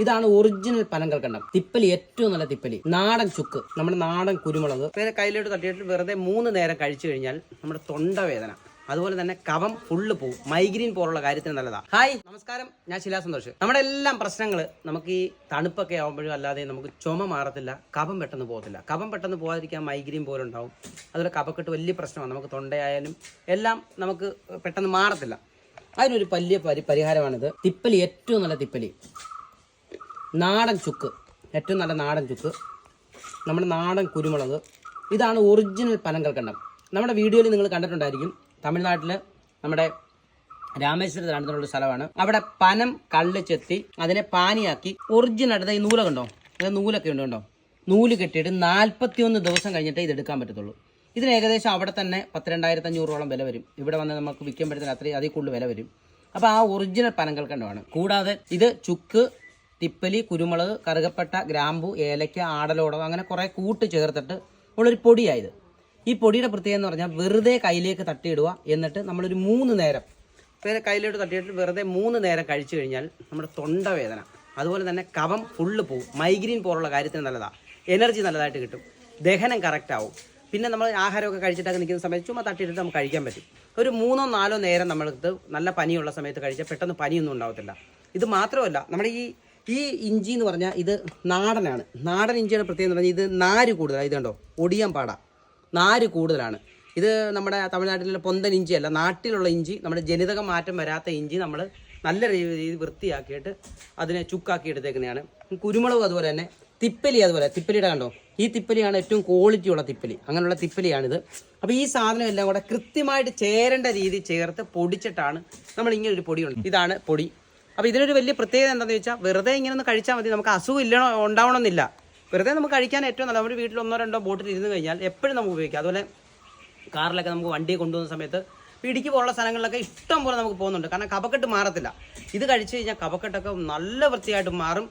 ഇതാണ് ഒറിജിനൽ പനങ്കൽക്കണ്ടം തിപ്പലി ഏറ്റവും നല്ല തിപ്പലി. നാടൻ ചുക്ക്. നമ്മുടെ നാടൻ കുരുമുളക്. വേറെ കയ്യിലോട്ട് തട്ടിയിട്ട് വെറുതെ മൂന്ന് നേരം കഴിച്ചു കഴിഞ്ഞാൽ നമ്മുടെ തൊണ്ടവേദന അതുപോലെ തന്നെ കവം ഫുള്ള് പോവും. മൈഗ്രീൻ പോലുള്ള കാര്യത്തിന് നല്ലതാണ് ഹായ് നമസ്കാരം. ഞാൻ ശിലാ സന്തോഷ്. നമ്മുടെ എല്ലാം പ്രശ്നങ്ങൾ നമുക്ക് ഈ തണുപ്പൊക്കെ ആകുമ്പോഴും അല്ലാതെ നമുക്ക് ചുമ മാറത്തില്ല കവം പെട്ടെന്ന് പോകത്തില്ല. കവം പെട്ടെന്ന് പോകാതിരിക്കാൻ മൈഗ്രീൻ പോലെ ഉണ്ടാവും. അതുപോലെ കഫക്കെട്ട് വലിയ പ്രശ്നമാണ്. നമുക്ക് തൊണ്ടയായാലും എല്ലാം നമുക്ക് പെട്ടെന്ന് മാറത്തില്ല. അതിനൊരു വലിയ പരി പരിഹാരമാണിത്. തിപ്പലി ഏറ്റവും നല്ല തിപ്പലി. നാടൻ ചുക്ക്. ഏറ്റവും നല്ല നാടൻ ചുക്ക്. നമ്മുടെ നാടൻ കുരുമുളക്. ഇതാണ് ഒറിജിനൽ പനങ്കൽക്കണ്ടം നമ്മുടെ വീഡിയോയിൽ നിങ്ങൾ കണ്ടിട്ടുണ്ടായിരിക്കും. തമിഴ്നാട്ടിൽ നമ്മുടെ രാമേശ്വരത്ത് നടന്നിട്ടുള്ള സ്ഥലമാണ്. അവിടെ പനം കള്ള് ചെത്തി അതിനെ പാനിയാക്കി ഒറിജിനൽ ആയിട്ട് ഈ നൂലൊക്കെ ഇത് നൂലൊക്കെ ഉണ്ട് കണ്ടോ? നൂൽ കെട്ടിയിട്ട് നാൽപ്പത്തിയൊന്ന് ദിവസം കഴിഞ്ഞിട്ടേ ഇത് എടുക്കാൻ പറ്റത്തുള്ളൂ. ഇതിന് ഏകദേശം അവിടെ തന്നെ പത്തിരണ്ടായിരത്തി അഞ്ഞൂറോളം വില വരും. ഇവിടെ വന്ന് നമുക്ക് വിൽക്കുമ്പോഴത്തേന് അത്രയും അതിൽ കൂടുതൽ വില വരും. അപ്പോൾ ആ ഒറിജിനൽ പനങ്കൽക്കണ്ടമാണ് കൂടാതെ ഇത് ചുക്ക് തിപ്പലി കുരുമുളക് കറുകപ്പട്ട ഗ്രാമ്പു ഏലക്ക ആടലോടകം അങ്ങനെ കുറേ കൂട്ട് ചേർത്തിട്ട് ഉള്ളൊരു പൊടിയായത് ഈ പൊടിയുടെ പ്രത്യേകത എന്ന് പറഞ്ഞാൽ വെറുതെ കയ്യിലേക്ക് തട്ടിയിടുക എന്നിട്ട് നമ്മളൊരു മൂന്ന് നേരം വേറെ കയ്യിലോട്ട് തട്ടിയിട്ട് വെറുതെ മൂന്ന് നേരം കഴിച്ചു കഴിഞ്ഞാൽ നമ്മുടെ തൊണ്ടവേദന അതുപോലെ തന്നെ കവം ഫുള്ള് പോവും. മൈഗ്രീൻ പോലുള്ള കാര്യത്തിന് നല്ലതാണ് എനർജി നല്ലതായിട്ട് കിട്ടും. ദഹനം കറക്റ്റ് ആവും. പിന്നെ നമ്മൾ ആഹാരമൊക്കെ കഴിച്ചിട്ടൊക്കെ നിൽക്കുന്ന സമയത്ത് ചുമ്മാ തട്ടിയിട്ട് നമുക്ക് കഴിക്കാൻ പറ്റും. ഒരു മൂന്നോ നാലോ നേരം നമ്മൾക്ക് നല്ല പനിയുള്ള സമയത്ത് കഴിച്ചാൽ പെട്ടെന്ന് പനിയൊന്നും ഉണ്ടാവത്തില്ല. ഇത് മാത്രമല്ല നമ്മുടെ ഈ ഈ ഇഞ്ചി എന്ന് പറഞ്ഞാൽ ഇത് നാടനാണ്. നാടൻ ഇഞ്ചിയുടെ പ്രത്യേകത എന്ന് പറഞ്ഞാൽ ഇത് നാര് കൂടുതലാണ് ഇത് കണ്ടോ? ഒടിയാൻ പാടാ. നാര് കൂടുതലാണ്. ഇത് നമ്മുടെ തമിഴ്നാട്ടിലെ പൊന്തൻ ഇഞ്ചിയല്ല. നാട്ടിലുള്ള ഇഞ്ചി നമ്മുടെ ജനിതക മാറ്റം വരാത്ത ഇഞ്ചി നമ്മൾ നല്ല രീതിയിൽ വൃത്തിയാക്കിയിട്ട് അതിനെ ചുക്കാക്കി എടുത്തേക്കുന്നതാണ്. കുരുമുളകും അതുപോലെ തന്നെ തിപ്പലി അതുപോലെ. തിപ്പലിയുടെ കണ്ടോ? ഈ തിപ്പലിയാണ് ഏറ്റവും ക്വാളിറ്റിയുള്ള തിപ്പലി. അങ്ങനെയുള്ള തിപ്പലിയാണിത്. അപ്പോൾ ഈ സാധനം എല്ലാം കൂടെ കൃത്യമായിട്ട് ചേരേണ്ട രീതി ചേർത്ത് പൊടിച്ചിട്ടാണ് നമ്മൾ ഇങ്ങനെ ഒരു പൊടിയുണ്ട് ഇതാണ് പൊടി. അപ്പോൾ ഇതിനൊരു വലിയ പ്രത്യേകത എന്താണെന്ന് വെച്ചാൽ വെറുതെ ഇങ്ങനെ ഒന്ന് കഴിച്ചാൽ മതി നമുക്ക് അസുഖം ഇല്ലണോ ഉണ്ടാവണമെന്നില്ല. വെറുതെ നമുക്ക് കഴിക്കാൻ ഏറ്റവും നല്ല നമ്മുടെ വീട്ടിൽ ഒന്നോ രണ്ടോ ബോട്ടിൽ ഇരുന്ന് കഴിഞ്ഞാൽ എപ്പോഴും നമുക്ക് ഉപയോഗിക്കാം. അതുപോലെ കാറിലൊക്കെ നമുക്ക് വണ്ടി കൊണ്ടുപോകുന്ന സമയത്ത് ഇടുക്കി പോലുള്ള സ്ഥലങ്ങളിലൊക്കെ ഇഷ്ടം പോലെ നമുക്ക് പോകുന്നുണ്ട്. കാരണം കഫക്കെട്ട് മാറത്തില്ല. ഇത് കഴിച്ച് കഴിഞ്ഞാൽ കഫക്കെട്ടൊക്കെ നല്ല വൃത്തിയായിട്ട് മാറും.